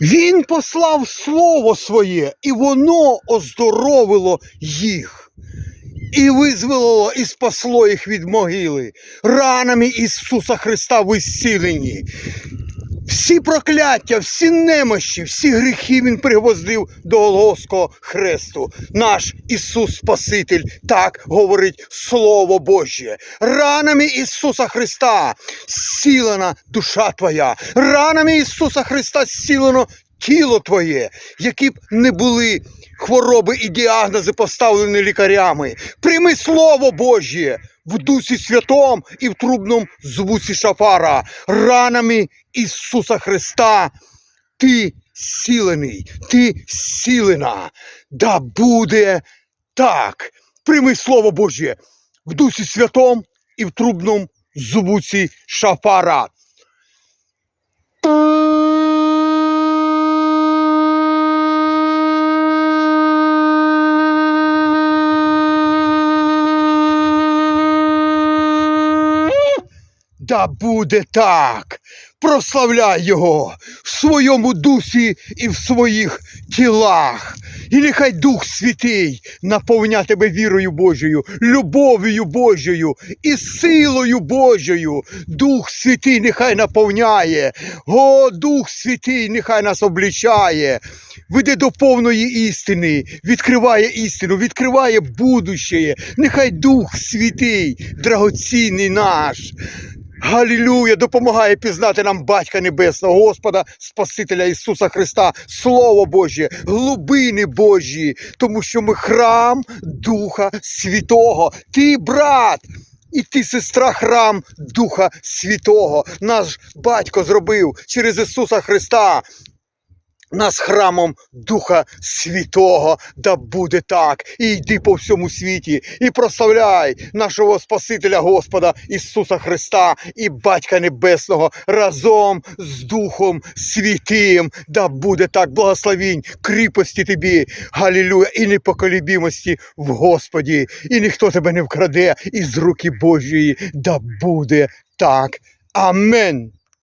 Він послав слово своє, і воно оздоровило їх. І визволило і спасло їх від могили. Ранами Ісуса Христа ви. Всі прокляття, всі немощі, всі гріхи Він пригвоздив до Голгофського хресту. Наш Ісус Спаситель, так говорить Слово Божє. Ранами Ісуса Христа зцілена душа твоя. Ранами Ісуса Христа зцілено тіло твоє, які б не були хвороби і діагнози поставлені лікарями. Прийми Слово Божє в Дусі Святом і в трубному звуці шафара. Ранами Ісуса Христа ти сілений, ти сілена, Да буде так. Прийми Слово Боже в Дусі Святом і в трубному звуці шафара. Да буде так. Прославляй його в своєму дусі і в своїх тілах. І нехай Дух Святий наповня тебе вірою Божою, любов'ю Божою і силою Божою. Дух Святий нехай наповняє. О, Дух Святий нехай нас облічає. Веде до повної істини, відкриває істину, відкриває будущее. Нехай Дух Святий, драгоцінний наш. Галілюя, допомагає пізнати нам Батька Небесного, Господа, Спасителя Ісуса Христа, Слово Божє, глибини Божі, тому що ми храм Духа Святого. Ти, брат, і ти, сестра, храм Духа Святого. Наш батько зробив через Ісуса Христа. Нас храмом Духа Святого, да буде так. І йди по всьому світі, і прославляй нашого Спасителя Господа Ісуса Христа і Батька Небесного разом з Духом Святим. Да буде так. Благословінь, кріпості тобі, Галілюя, і непоколібімості в Господі. І ніхто тебе не вкраде із руки Божої. Да буде так. Амен.